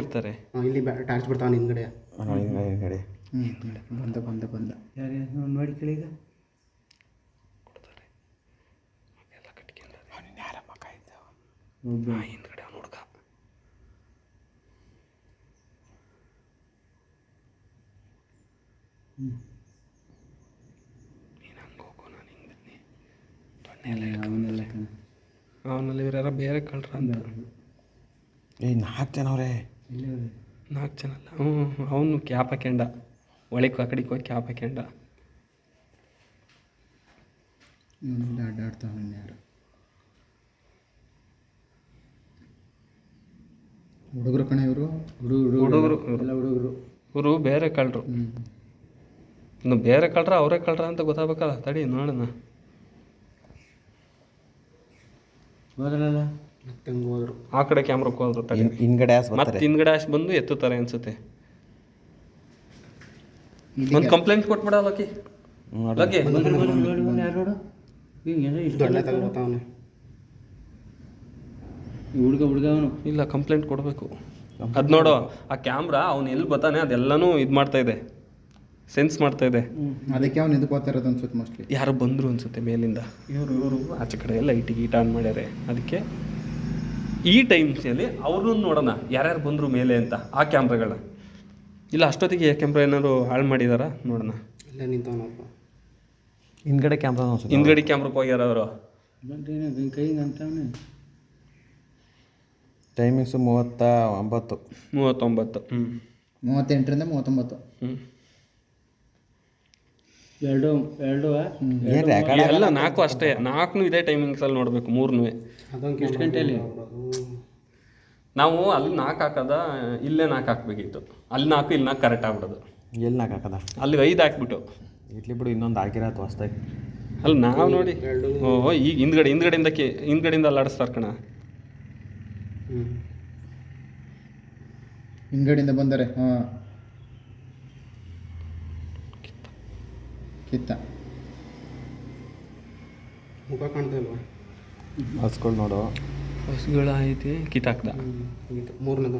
ಇರ್ತಾರೆ. ಹಾಂ ಇಲ್ಲಿ ಟಾರ್ಚ್ ಬರ್ತಾವೆ ಹಿಂದ್ಗಡೆ ಹಿಂದ್ಗಡೆ ಬಂದ ಬಂದ ಬಂದ. ಯಾರು ನೋಡಿ ಕೇಳಿ ಈಗ. ಹಿಂದ್ಗಡೆ ಅವ್ನು ಹುಡುಗ. ನೀನು ಹಂಗೆ ಹೋಗು ನಾನು ಹಿಂಗೆ ಬನ್ನಿ. ಅವನ್ನೆಲ್ಲ ಅವನಲ್ಲಿ ಇವ್ರ್ಯಾರ ಬೇರೆ ಕಳ್ರ ಅಂತ. ಏ ನಾಲ್ಕು ಜನ ಅವ್ರೆ. ನಾಲ್ಕು ಜನ ಅಲ್ಲ. ಹ್ಞೂ ಅವನು ಕ್ಯಾಪ್ ಹಾಕ್ಯಂಡ ಒಳಕ್ಕೆ ಆ ಕಡೆಗೆ ಹೋಗಿ ಕ್ಯಾಪ್ ಹಾಕ್ಯಂಡ ಇವನೆಲ್ಲ ಯಾರು? ಹುಡುಗರು ಕಣ ಇವರು? ಹುಡುಗರು ಹುಡುಗರು. ಎಲ್ಲ ಹುಡುಗರು. ಇವರು ಬೇರೆ ಕಳ್ರು ಇನ್ನು ಬೇರೆ ಕಳ್ರ ಅವರೇ ಕಳ್ರ ಅಂತ ಗೊತ್ತಾಗಬೇಕಲ್ಲ. ತಡಿ ನೋಡೋಣ. ಹೋದ್ರಲ್ಲ? ಹೋದ್ರು ಆ ಕಡೆ ಕ್ಯಾಮ್ರಕ್ಕೆ ಹೋದ್ರು ಹಿಂದ್ಗಡೆ ಆಸ್ ಮತ್ತೆ ಹಿಂದ್ಗಡೆ ಅಷ್ಟು ಬಂದು ಎತ್ತುತ್ತಾರೆ ಅನ್ಸುತ್ತೆ. ಒಂದು ಕಂಪ್ಲೇಂಟ್ ಕೊಟ್ಬಿಡ ಲಕ್ಕಿ ನೋಡಿ. ಲಕ್ಕಿ ಹುಡುಗ ಹುಡುಗ ಅವನು. ಇಲ್ಲ ಕಂಪ್ಲೇಂಟ್ ಕೊಡಬೇಕು. ಅದು ನೋಡು ಆ ಕ್ಯಾಮ್ರಾ ಅವ್ನು ಎಲ್ಲಿ ಬರ್ತಾನೆ ಅದೆಲ್ಲನೂ ಇದು ಮಾಡ್ತಾ ಇದೆ. ಸೆನ್ಸ್ ಮಾಡ್ತಾ ಇದೆ. ಅದಕ್ಕೆ ಅವ್ನು ಇದಕ್ಕೆ ಇರೋದು ಅನ್ಸುತ್ತೆ ಮೋಸ್ಟ್ಲಿ ಯಾರು ಬಂದರು ಅನ್ಸುತ್ತೆ ಮೇಲಿಂದ. ಇವರು ಇವರು. ಆಚೆ ಕಡೆ ಎಲ್ಲ ಲೈಟಿ ಗೀಟ್ ಆನ್ ಮಾಡ್ಯಾರೆ. ಅದಕ್ಕೆ ಈ ಟೈಮ್ಸಲ್ಲಿ ಅವ್ರನ್ನ ನೋಡೋಣ ಯಾರ್ಯಾರು ಬಂದರು ಮೇಲೆ ಅಂತ ಆ ಕ್ಯಾಮ್ರಾಗಳನ್ನ ಇಲ್ಲ ಅಷ್ಟೊತ್ತಿಗೆ ಕ್ಯಾಮ್ರಾ ಏನಾದ್ರು ಹಾಳು ಮಾಡಿದಾರ? ನೋಡೋಣ. ಇಲ್ಲೇ ನಿಂತವನಪ್ಪ ಹಿಂದ್ಗಡೆ ಕ್ಯಾಮ್ರಾ ಹಿಂದ್ಗಡೆ ಕ್ಯಾಮ್ರಕ್ಕೆ ಹೋಗ್ಯಾರ ಅವರು. ಕೈ ಟೈಮಿಂಗ್ಸು ಮೂವತ್ತ ಒಂಬತ್ತು. ಮೂವತ್ತೊಂಬತ್ತು ಹ್ಞೂ ಮೂವತ್ತೆಂಟರಿಂದ ಮೂವತ್ತೊಂಬತ್ತು. ಹ್ಞೂ ಎರಡು ಎರಡು ಎಲ್ಲ ನಾಲ್ಕು ಅಷ್ಟೇ. ನಾಲ್ಕು ಇದೇ ಟೈಮಿಂಗ್ಸಲ್ಲಿ ನೋಡಬೇಕು ಅದೊಂದು ಎಷ್ಟು ಗಂಟೆಯಲ್ಲಿ? ನಾವು ಅಲ್ಲಿ ನಾಲ್ಕು ಹಾಕದ ಇಲ್ಲೇ ನಾಲ್ಕು ಹಾಕ್ಬೇಕಿತ್ತು. ಅಲ್ಲಿ ನಾಲ್ಕು ಇಲ್ಲಿ ನಾಲ್ಕು ಕರೆಕ್ಟ್ ಆಗ್ಬಿಡೋದು. ಎಲ್ಲಿ ನಾಲ್ಕು ಹಾಕದ? ಅಲ್ಲಿ ಐದು ಹಾಕ್ಬಿಟ್ಟು. ಇಟ್ಲಿ ಬಿಡು ಇನ್ನೊಂದು ಹಾಕಿರತ್ತು ಹೊಸ್ದಾಗಿ. ಅಲ್ಲಿ ನಾವು ನೋಡಿ. ಓ ಈಗ ಹಿಂದ್ಗಡೆ ಹಿಂದ್ಗಡೆಯಿಂದ ಕೇ ಹಿಂದ್ಗಡೆಯಿಂದ ಅಲ್ಲಾಡಿಸ್ತಾರ ಕಣ. ಹಿಂದ್ಗಡೆಯಿಂದ ಬಂದರೆ ಹಾಂ. ಕಿತ್ತ. ಮುಖ ಕಾಣ್ತಾ ಇಲ್ವಾ ಹಸ್ಗಳು ನೋಡು. ಬಸ್ಗಳು ಐತಿ. ಕಿತ್ತಾಕ್ದ ಹ್ಞೂ ಮೂರನೇದು